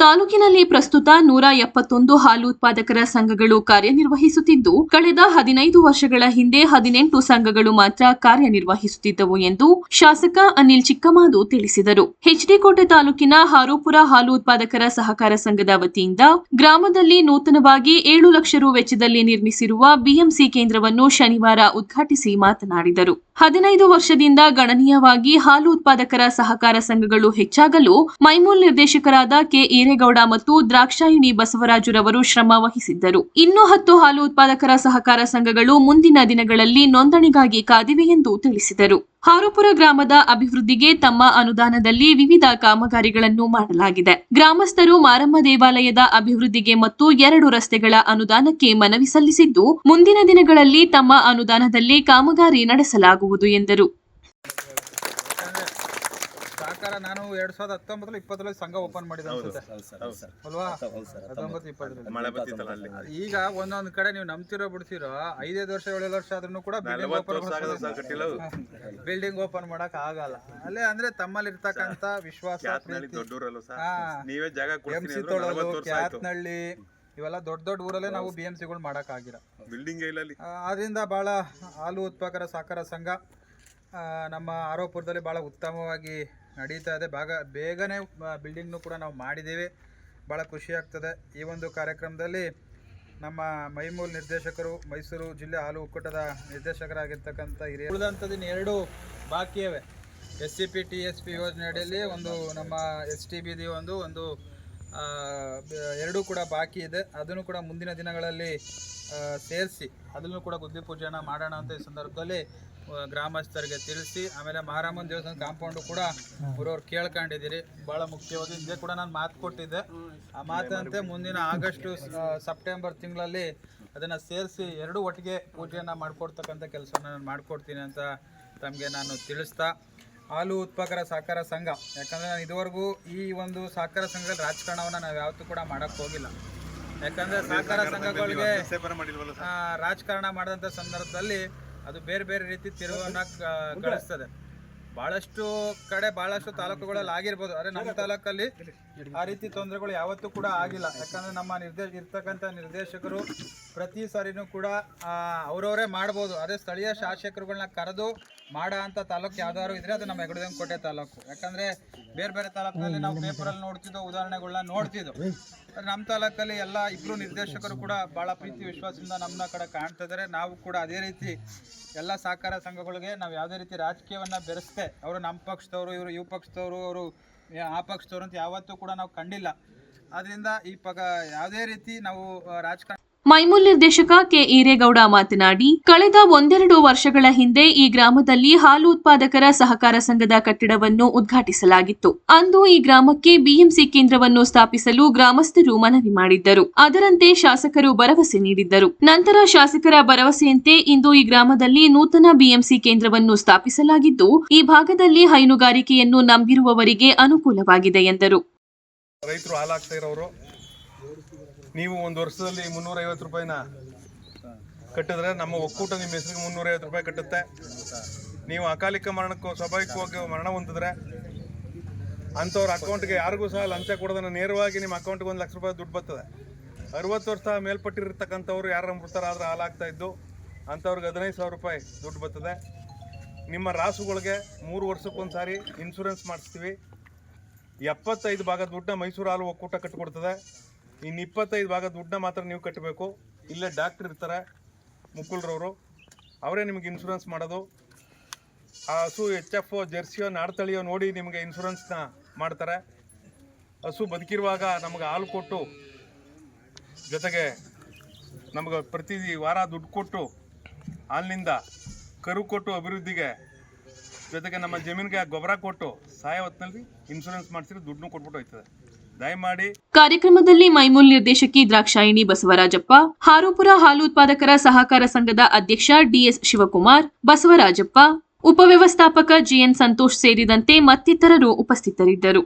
ತಾಲೂಕಿನಲ್ಲಿ ಪ್ರಸ್ತುತ ನೂರ ಎಪ್ಪತ್ತೊಂದು ಹಾಲು ಉತ್ಪಾದಕರ ಸಂಘಗಳು ಕಾರ್ಯನಿರ್ವಹಿಸುತ್ತಿದ್ದು, ಕಳೆದ ಹದಿನೈದು ವರ್ಷಗಳ ಹಿಂದೆ ಹದಿನೆಂಟು ಸಂಘಗಳು ಮಾತ್ರ ಕಾರ್ಯನಿರ್ವಹಿಸುತ್ತಿದ್ದವು ಎಂದು ಶಾಸಕ ಅನಿಲ್ ಚಿಕ್ಕಮಾದು ತಿಳಿಸಿದರು. ಹೆಚ್ಡಿಕೋಟೆ ತಾಲೂಕಿನ ಹಾರೂಪುರ ಹಾಲು ಉತ್ಪಾದಕರ ಸಹಕಾರ ಸಂಘದ ವತಿಯಿಂದ ಗ್ರಾಮದಲ್ಲಿ ನೂತನವಾಗಿ ಏಳು ಲಕ್ಷ ರು ವೆಚ್ಚದಲ್ಲಿ ನಿರ್ಮಿಸಿರುವ ಬಿಎಂಸಿ ಕೇಂದ್ರವನ್ನು ಶನಿವಾರ ಉದ್ಘಾಟಿಸಿ ಮಾತನಾಡಿದರು. ಹದಿನೈದು ವರ್ಷದಿಂದ ಗಣನೀಯವಾಗಿ ಹಾಲು ಉತ್ಪಾದಕರ ಸಹಕಾರ ಸಂಘಗಳು ಹೆಚ್ಚಾಗಲು ಮೈಮೂಲ್ ನಿರ್ದೇಶಕರಾದ ಕೆ. ಈರೇಗೌಡ ಮತ್ತು ದ್ರಾಕ್ಷಾಯಿಣಿ ಬಸವರಾಜುರವರು ಶ್ರಮ ವಹಿಸಿದ್ದರು. ಇನ್ನೂ ಹತ್ತು ಹಾಲು ಉತ್ಪಾದಕರ ಸಹಕಾರ ಸಂಘಗಳು ಮುಂದಿನ ದಿನಗಳಲ್ಲಿ ನೋಂದಣಿಗಾಗಿ ಕಾದಿವೆ ಎಂದು ತಿಳಿಸಿದರು. ಹಾರುಪುರ ಗ್ರಾಮದ ಅಭಿವೃದ್ಧಿಗೆ ತಮ್ಮ ಅನುದಾನದಲ್ಲಿ ವಿವಿಧ ಕಾಮಗಾರಿಗಳನ್ನು ಮಾಡಲಾಗಿದೆ. ಗ್ರಾಮಸ್ಥರು ಮಾರಮ್ಮ ದೇವಾಲಯದ ಅಭಿವೃದ್ಧಿಗೆ ಮತ್ತು ಎರಡು ರಸ್ತೆಗಳ ಅನುದಾನಕ್ಕೆ ಮನವಿ ಸಲ್ಲಿಸಿದ್ದು, ಮುಂದಿನ ದಿನಗಳಲ್ಲಿ ತಮ್ಮ ಅನುದಾನದಲ್ಲಿ ಕಾಮಗಾರಿ ನಡೆಸಲಾಗುವುದು ಎಂದರು. ಸಹಕಾರ ನಾನು ಎರಡ್ ಸಾವಿರದ ಹತ್ತೊಂಬತ್ತರಲ್ಲಿ ಇಪ್ಪತ್ತರಲ್ಲಿ ಸಂಘ ಓಪನ್ ಮಾಡಿದ ಅನ್ಸುತ್ತೆ. ಅಲ್ವಾ? ಹತ್ತೊಂಬತ್ತು ಇಪ್ಪತ್ತರಲ್ಲಿ. ಅಲ್ಲಿ? ಈಗ ಒಂದೊಂದ್ ಕಡೆ ನೀವು ನಂಬ್ತಿರೋ ಬಿಡ್ತಿರೋ ಐದೈದು ವರ್ಷ ಏಳು ವರ್ಷ ಆದ್ರೂ ಕೂಡ ಬಿಲ್ಡಿಂಗ್ ಓಪನ್ ಮಾಡಕ್ ಆಗಲ್ಲ. ಅಲ್ಲೇ ಅಂದ್ರೆ ತಮ್ಮಲ್ಲಿ ಇರ್ತಕ್ಕಂತ ವಿಶ್ವಾಸ ಕ್ಯಾತ್ನಳ್ಳಿ. ನೀವೇ ಜಾಗ ಇವೆಲ್ಲ ದೊಡ್ಡ ದೊಡ್ಡ ಊರಲ್ಲೇ ನಾವು ಬಿ ಎಂ ಸಿಗಳು ಮಾಡಕ್ ಆಗಿಲ್ಲ ಬಿಲ್ಡಿಂಗ್ ಅದರಿಂದ ಭಾಳ ಹಾಲು ಉತ್ಪಾದಕರ ಸಹಕಾರ ಸಂಘ ನಮ್ಮ ಆರೋಪುರದಲ್ಲಿ ಭಾಳ ಉತ್ತಮವಾಗಿ ನಡೀತಾ ಇದೆ. ಭಾಗ, ಬೇಗನೆ ಬಿಲ್ಡಿಂಗ್ನು ಕೂಡ ನಾವು ಮಾಡಿದ್ದೀವಿ. ಭಾಳ ಖುಷಿ ಆಗ್ತದೆ. ಈ ಒಂದು ಕಾರ್ಯಕ್ರಮದಲ್ಲಿ ನಮ್ಮ ಮೈಮೂಲ್ ನಿರ್ದೇಶಕರು, ಮೈಸೂರು ಜಿಲ್ಲೆ ಹಾಲು ಒಕ್ಕೂಟದ ನಿರ್ದೇಶಕರಾಗಿರ್ತಕ್ಕಂಥ ಹಿರಿಯ ಉಳಿದಂಥದ್ದು ಎರಡು ಬಾಕಿಯವೆ S C P T S P ಯೋಜನೆ ಅಡಿಯಲ್ಲಿ ಒಂದು ನಮ್ಮ ಎಸ್ ಟಿ ಬಿದಿ ಒಂದು ಒಂದು ಎರಡೂ ಕೂಡ ಬಾಕಿ ಇದೆ. ಅದನ್ನು ಕೂಡ ಮುಂದಿನ ದಿನಗಳಲ್ಲಿ ಸೇರಿಸಿ, ಅದನ್ನು ಕೂಡ ಗುದ್ದಿ ಪೂಜೆನ ಮಾಡೋಣ ಅಂತ ಈ ಸಂದರ್ಭದಲ್ಲಿ ಗ್ರಾಮಸ್ಥರಿಗೆ ತಿಳಿಸಿ, ಆಮೇಲೆ ಮಹಾರಾಮನ್ ದೇವಸ್ಥಾನ ಕಾಂಪೌಂಡು ಕೂಡ ಗುರುವ್ರು ಕೇಳ್ಕೊಂಡಿದ್ದೀರಿ. ಭಾಳ ಮುಖ್ಯವಾಗಿ ಹಿಂದೆ ಕೂಡ ನಾನು ಮಾತು ಕೊಟ್ಟಿದ್ದೆ. ಆ ಮಾತಂತೆ ಮುಂದಿನ ಆಗಸ್ಟು ಸೆಪ್ಟೆಂಬರ್ ತಿಂಗಳಲ್ಲಿ ಅದನ್ನು ಸೇರಿಸಿ, ಎರಡೂ ಒಟ್ಟಿಗೆ ಪೂಜೆಯನ್ನು ಮಾಡಿಕೊಡ್ತಕ್ಕಂಥ ಕೆಲಸವನ್ನು ನಾನು ಮಾಡಿಕೊಡ್ತೀನಿ ಅಂತ ತಮಗೆ ನಾನು ತಿಳಿಸ್ತಾ ಹಾಲು ಉತ್ಪಾದಕರ ಸಹಕಾರ ಸಂಘ. ಯಾಕಂದರೆ ನಾನು ಇದುವರೆಗೂ ಈ ಒಂದು ಸಹಕಾರ ಸಂಘದಲ್ಲಿ ರಾಜಕಾರಣವನ್ನು ನಾವು ಯಾವತ್ತೂ ಕೂಡ ಮಾಡೋಕ್ಕೆ ಹೋಗಿಲ್ಲ. ಯಾಕಂದರೆ ಸಹಕಾರ ಸಂಘಗಳಿಗೆ ರಾಜಕಾರಣ ಮಾಡಿದಂಥ ಸಂದರ್ಭದಲ್ಲಿ ಅದು ಬೇರೆ ಬೇರೆ ರೀತಿ ತಿರುವನ್ನ ಕಳಿಸ್ತದೆ. ಭಾಳಷ್ಟು ಬಹಳಷ್ಟು ಕಡೆ ಭಾಳಷ್ಟು ತಾಲೂಕುಗಳಲ್ಲಿ ಆಗಿರ್ಬೋದು. ಆದರೆ ನಮ್ಮ ತಾಲೂಕಲ್ಲಿ ಆ ರೀತಿ ತೊಂದರೆಗಳು ಯಾವತ್ತೂ ಕೂಡ ಆಗಿಲ್ಲ. ಯಾಕಂದರೆ ನಮ್ಮ ನಿರ್ದೇಶ ಇರ್ತಕ್ಕಂಥ ನಿರ್ದೇಶಕರು ಪ್ರತಿ ಸಾರಿನೂ ಕೂಡ ಅವರವರೇ ಮಾಡ್ಬೋದು. ಅದೇ ಸ್ಥಳೀಯ ಶಾಸಕರುಗಳನ್ನ ಕರೆದು ಮಾಡೋ ಅಂತ ತಾಲೂಕು ಯಾವ್ದಾದ್ರು ಇದ್ರೆ ಅದು ನಮ್ಮ ಹೆಗಡದಂಗ ಕೋಟೆ ತಾಲೂಕು. ಯಾಕಂದ್ರೆ ಬೇರೆ ಬೇರೆ ತಾಲೂಕಿನಲ್ಲಿ ನಾವು ಪೇಪರಲ್ಲಿ ನೋಡ್ತಿದ್ದೋ ಉದಾಹರಣೆಗಳನ್ನ ನೋಡ್ತಿದ್ದೋ. ನಮ್ಮ ತಾಲೂಕಲ್ಲಿ ಎಲ್ಲ ಇಬ್ರು ನಿರ್ದೇಶಕರು ಕೂಡ ಬಹಳ ಪ್ರೀತಿ ವಿಶ್ವಾಸದಿಂದ ನಮ್ಮನ್ನ ಕಡೆ ಕಾಣ್ತಾ ಇದ್ದಾರೆ ನಾವು ಕೂಡ ಅದೇ ರೀತಿ ಎಲ್ಲ ಸಹಕಾರ ಸಂಘಗಳಿಗೆ ನಾವು ಯಾವುದೇ ರೀತಿ ರಾಜಕೀಯವನ್ನ ಬೆರೆಸ್ತೆ ಅವರು ನಮ್ಮ ಪಕ್ಷದವರು, ಇವರು ಇವ್ ಪಕ್ಷದವರು, ಅವರು ಆ ಪಕ್ಷದವರು ಅಂತ ಯಾವತ್ತೂ ಕೂಡ ನಾವು ಕಂಡಿಲ್ಲ. ಆದ್ರಿಂದ ಈ ಪಗ, ಯಾವುದೇ ರೀತಿ ನಾವು ರಾಜಕಾರಣ ಮೈಮೂಲ್ ನಿರ್ದೇಶಕ ಕೆ ಈರೇಗೌಡ ಮಾತನಾಡಿ, ಕಳೆದ ಒಂದೆರಡು ವರ್ಷಗಳ ಹಿಂದೆ ಈ ಗ್ರಾಮದಲ್ಲಿ ಹಾಲು ಉತ್ಪಾದಕರ ಸಹಕಾರ ಸಂಘದ ಕಟ್ಟಡವನ್ನು ಉದ್ಘಾಟಿಸಲಾಗಿತ್ತು. ಅಂದು ಈ ಗ್ರಾಮಕ್ಕೆ ಬಿಎಂಸಿ ಕೇಂದ್ರವನ್ನು ಸ್ಥಾಪಿಸಲು ಗ್ರಾಮಸ್ಥರು ಮನವಿ ಮಾಡಿದ್ದರು. ಅದರಂತೆ ಶಾಸಕರು ಭರವಸೆ ನೀಡಿದ್ದರು. ನಂತರ ಶಾಸಕರ ಭರವಸೆಯಂತೆ ಇಂದು ಈ ಗ್ರಾಮದಲ್ಲಿ ನೂತನ ಬಿಎಂಸಿ ಕೇಂದ್ರವನ್ನು ಸ್ಥಾಪಿಸಲಾಗಿದ್ದು, ಈ ಭಾಗದಲ್ಲಿ ಹೈನುಗಾರಿಕೆಯನ್ನು ನಂಬಿರುವವರಿಗೆ ಅನುಕೂಲವಾಗಿದೆ ಎಂದರು. ರೈತರು ಹಾಲಾಗ್ತಾ ಇರೋರು ನೀವು ಒಂದು ವರ್ಷದಲ್ಲಿ ಮುನ್ನೂರೈವತ್ತು ರೂಪಾಯಿನ ಕಟ್ಟಿದ್ರೆ ನಮ್ಮ ಒಕ್ಕೂಟ ನಿಮ್ಮ ಹೆಸರಿಗೆ ಮುನ್ನೂರೈವತ್ತು ರೂಪಾಯಿ ಕಟ್ಟುತ್ತೆ. ನೀವು ಅಕಾಲಿಕ ಮರಣಕ್ಕೂ, ಸ್ವಾಭಾವಿಕವಾಗಿ ಮರಣ ಹೊಂದಿದ್ರೆ ಅಂಥವ್ರ ಅಕೌಂಟ್ಗೆ ಯಾರಿಗೂ ಸಹ ಲಂಚ ಕೊಡೋದನ್ನ ನೇರವಾಗಿ ನಿಮ್ಮ ಅಕೌಂಟ್ಗೆ ಒಂದು ಲಕ್ಷ ರೂಪಾಯಿ ದುಡ್ಡು ಬರ್ತದೆ. ಅರವತ್ತು ವರ್ಷ ಮೇಲ್ಪಟ್ಟಿರ್ತಕ್ಕಂಥವ್ರು ಯಾರ ಮೃತರಾದ್ರೆ ಹಾಲಾಗ್ತಾ ಇದ್ದು, ಅಂಥವ್ರಿಗೆ ಹದಿನೈದು ಸಾವಿರ ರೂಪಾಯಿ ದುಡ್ಡು ಬರ್ತದೆ. ನಿಮ್ಮ ರಾಸುಗಳಿಗೆ ಮೂರು ವರ್ಷಕ್ಕೊಂದು ಸಾರಿ ಇನ್ಶೂರೆನ್ಸ್ ಮಾಡಿಸ್ತೀವಿ. ಎಪ್ಪತ್ತೈದು ಭಾಗ ದುಡ್ಡನ್ನ ಮೈಸೂರು ಹಾಲು ಒಕ್ಕೂಟ ಕಟ್ಟಿಕೊಡ್ತದೆ ಇನ್ನು ಇಪ್ಪತ್ತೈದು ಭಾಗ ದುಡ್ಡನ್ನ ಮಾತ್ರ ನೀವು ಕಟ್ಟಬೇಕು ಇಲ್ಲೇ ಡಾಕ್ಟ್ರ್ ಇರ್ತಾರೆ, ಮುಕುಲ್ರವರು. ಅವರೇ ನಿಮಗೆ ಇನ್ಶೂರೆನ್ಸ್ ಮಾಡೋದು. ಆ ಹಸು ಎಚ್ ಎಫ್ ಜೆರ್ಸಿಯೋ ನಾಡ್ತಳಿಯೋ ನೋಡಿ ನಿಮಗೆ ಇನ್ಶೂರೆನ್ಸ್ನ ಮಾಡ್ತಾರೆ. ಹಸು ಬದುಕಿರುವಾಗ ನಮಗೆ ಹಾಲು ಕೊಟ್ಟು, ಜೊತೆಗೆ ನಮಗೆ ಪ್ರತಿ ವಾರ ದುಡ್ಡು ಕೊಟ್ಟು, ಹಾಲಿನಿಂದ ಕರು ಕೊಟ್ಟು ಅಭಿವೃದ್ಧಿಗೆ, ಜೊತೆಗೆ ನಮ್ಮ ಜಮೀನಿಗೆ ಗೊಬ್ಬರ ಕೊಟ್ಟು, ಸಾಯೋ ಹೊತ್ತಿನಲ್ಲಿ ಇನ್ಶೂರೆನ್ಸ್ ಮಾಡಿಸಿದ್ರೆ ದುಡ್ಡನ್ನು ಕೊಟ್ಬಿಟ್ಟು ಹೋಯ್ತದೆ. ದಯಮಾಡಿ ಕಾರ್ಯಕ್ರಮದಲ್ಲಿ ಮೈಮೂಲ್ ನಿರ್ದೇಶಕಿ ದ್ರಾಕ್ಷಾಯಿಣಿ ಬಸವರಾಜಪ್ಪ, ಹಾರೂಪುರ ಹಾಲು ಉತ್ಪಾದಕರ ಸಹಕಾರ ಸಂಘದ ಅಧ್ಯಕ್ಷ ಡಿಎಸ್ ಶಿವಕುಮಾರ್, ಬಸವರಾಜಪ್ಪ, ಉಪವ್ಯವಸ್ಥಾಪಕ ಜಿಎನ್ ಸಂತೋಷ್ ಸೇರಿದಂತೆ ಮತ್ತಿತರರು ಉಪಸ್ಥಿತರಿದ್ದರು.